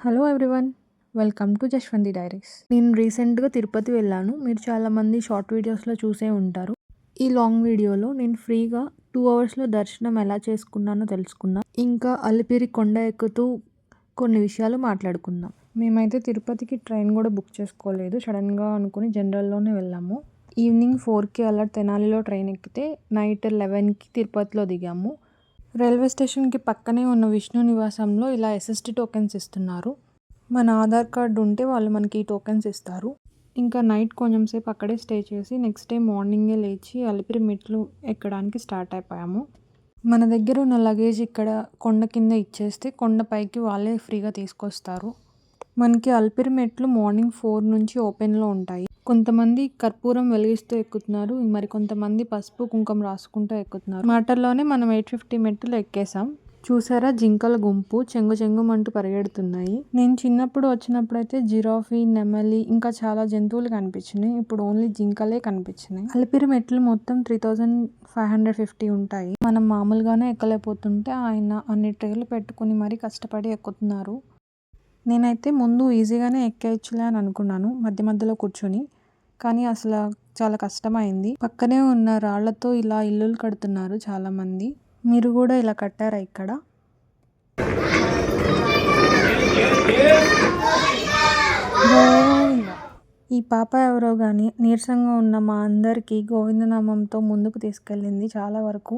Hello everyone welcome to Jashwanthi diaries నేను రీసెంట్గా తిరుపతి వెళ్ళాను. మీరు చాలామంది షార్ట్ వీడియోస్లో చూసే ఉంటారు. ఈ లాంగ్ వీడియోలో నేను ఫ్రీగా టూ అవర్స్లో దర్శనం ఎలా చేసుకున్నానో తెలుసుకున్నా ఇంకా అలిపిరి కొండ ఎక్కుతూ కొన్ని విషయాలు మాట్లాడుకుందాం. మేమైతే తిరుపతికి ట్రైన్ కూడా బుక్ చేసుకోలేదు. సడన్గా అనుకుని జనరల్లోనే వెళ్ళాము. ఈవినింగ్ ఫోర్కి అలా తెనాలిలో ట్రైన్ ఎక్కితే నైట్ లెవెన్కి తిరుపతిలో దిగాము. రైల్వే స్టేషన్కి పక్కనే ఉన్న విష్ణు నివాసంలో ఇలా ఎస్ఎస్టీ టోకెన్స్ ఇస్తున్నారు. మన ఆధార్ కార్డు ఉంటే వాళ్ళు మనకి ఈ టోకెన్స్ ఇస్తారు. ఇంకా నైట్ కొంచెం సేపు అక్కడే స్టే చేసి నెక్స్ట్ డే మార్నింగే లేచి అలిపిరి మెట్లు ఎక్కడానికి స్టార్ట్ అయిపోయాము. మన దగ్గర ఉన్న లగేజ్ ఇక్కడ కొండ కింద ఇచ్చేస్తే కొండపైకి వాళ్ళే ఫ్రీగా తీసుకొస్తారు. మనకి అల్పిరి మెట్లు మార్నింగ్ ఫోర్ నుంచి ఓపెన్లో ఉంటాయి. కొంతమంది కర్పూరం వెలిగిస్తూ ఎక్కుతున్నారు. మరి కొంతమంది పసుపు కుంకుమ రాసుకుంటూ ఎక్కుతున్నారు. మాటల్లోనే మనం ఎయిట్ ఫిఫ్టీ మెట్లు ఎక్కేసాం చూసారా? జింకల గుంపు చెంగు చెంగుమంటూ పరిగెడుతున్నాయి. నేను చిన్నప్పుడు వచ్చినప్పుడు అయితే జిరాఫీ నెమలి ఇంకా చాలా జంతువులు కనిపించినాయి. ఇప్పుడు ఓన్లీ జింకలే కనిపించినాయి. అలిపిరి మెట్లు మొత్తం three thousand five hundred fifty ఉంటాయి. మనం మామూలుగానే ఎక్కలేకపోతుంటే ఆయన అన్ని ట్రేలు పెట్టుకుని మరీ కష్టపడి ఎక్కుతున్నారు. నేనైతే ముందు ఈజీగానే ఎక్కేయచ్చులే అని అనుకున్నాను మధ్య మధ్యలో కూర్చొని. కానీ అసలు చాలా కష్టమైంది. పక్కనే ఉన్న రాళ్ళతో ఇలా ఇల్లులు కడుతున్నారు చాలామంది. మీరు కూడా ఇలా కట్టారా ఇక్కడ? ఈ పాప ఎవరో కానీ నీరసంగా ఉన్న మా అందరికీ గోవిందనామంతో ముందుకు తీసుకెళ్ళింది చాలా వరకు.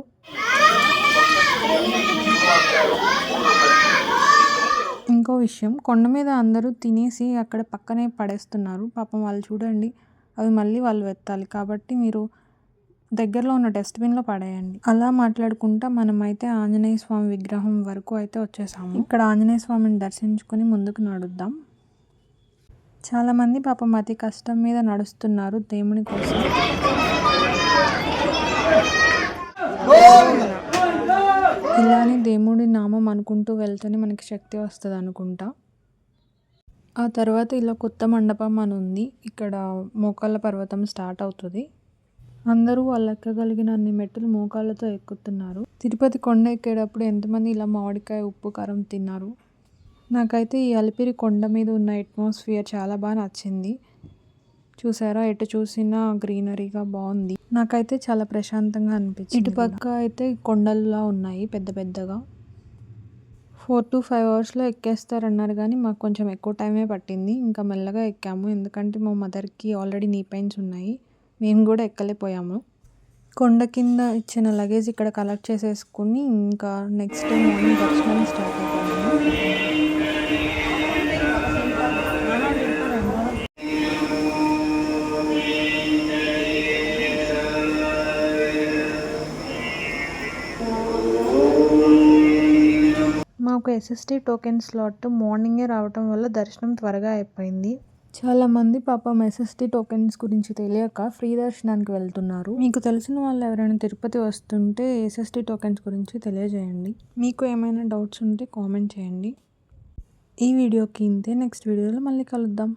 ఇంకో విషయం. కొండ మీద అందరూ తినేసి అక్కడ పక్కనే పడేస్తున్నారు. పాపం వాళ్ళు చూడండి అవి మళ్ళీ వాళ్ళు ఎత్తాలి కాబట్టి మీరు దగ్గరలో ఉన్న డస్ట్బిన్లో పడేయండి. అలా మాట్లాడుకుంటా మనమైతే ఆంజనేయ స్వామి విగ్రహం వరకు అయితే వచ్చేసాము. ఇక్కడ ఆంజనేయ స్వామిని దర్శించుకుని ముందుకు నడుద్దాం. చాలామంది పాపం అతి కష్టం మీద నడుస్తున్నారు దేవుని కోసం. అనుకుంటూ వెళ్తేనే మనకి శక్తి వస్తుంది అనుకుంటా. ఆ తర్వాత ఇలా కొత్త మండపం అని ఉంది. ఇక్కడ మోకాళ్ళ పర్వతం స్టార్ట్ అవుతుంది. అందరూ వాళ్ళు ఎక్కగలిగిన అన్ని మెట్టులు మోకాళ్ళతో ఎక్కుతున్నారు. తిరుపతి కొండ ఎక్కేటప్పుడు ఎంతమంది ఇలా మామిడికాయ ఉప్పు కారం తిన్నారు? నాకైతే ఈ అలిపిరి కొండ మీద ఉన్న అట్మాస్ఫియర్ చాలా బాగా నచ్చింది. చూసారా? ఎటు చూసినా గ్రీనరీగా బాగుంది. నాకైతే చాలా ప్రశాంతంగా అనిపించింది. ఇటుపక్క అయితే కొండల్లా ఉన్నాయి పెద్ద పెద్దగా. ఫోర్ టు ఫైవ్ అవర్స్లో ఎక్కేస్తారన్నారు కానీ మాకు కొంచెం ఎక్కువ టైమే పట్టింది. ఇంకా మెల్లగా ఎక్కాము. ఎందుకంటే మా మదర్కి ఆల్రెడీ నీ పెయిన్స్ ఉన్నాయి. మేము కూడా ఎక్కలేకపోయాము. కొండ కింద ఇచ్చిన లగేజ్ ఇక్కడ కలెక్ట్ చేసేసుకుని ఇంకా నెక్స్ట్ డే మార్నింగ్ దర్శనం స్టార్ట్ అయిపోయాము. ఎస్ఎస్టీ టోకెన్ స్లాట్ మార్నింగే రావటం వల్ల దర్శనం త్వరగా అయిపోయింది. చాలామంది పాపం ఎస్ఎస్టీ టోకెన్స్ గురించి తెలియక ఫ్రీ దర్శనానికి వెళ్తున్నారు. మీకు తెలిసిన వాళ్ళు ఎవరైనా తిరుపతి వస్తుంటే ఎస్ఎస్టీ టోకెన్స్ గురించి తెలియజేయండి. మీకు ఏమైనా డౌట్స్ ఉంటే కామెంట్ చేయండి. ఈ వీడియోకి ఇంతే. నెక్స్ట్ వీడియోలో మళ్ళీ కలుద్దాం.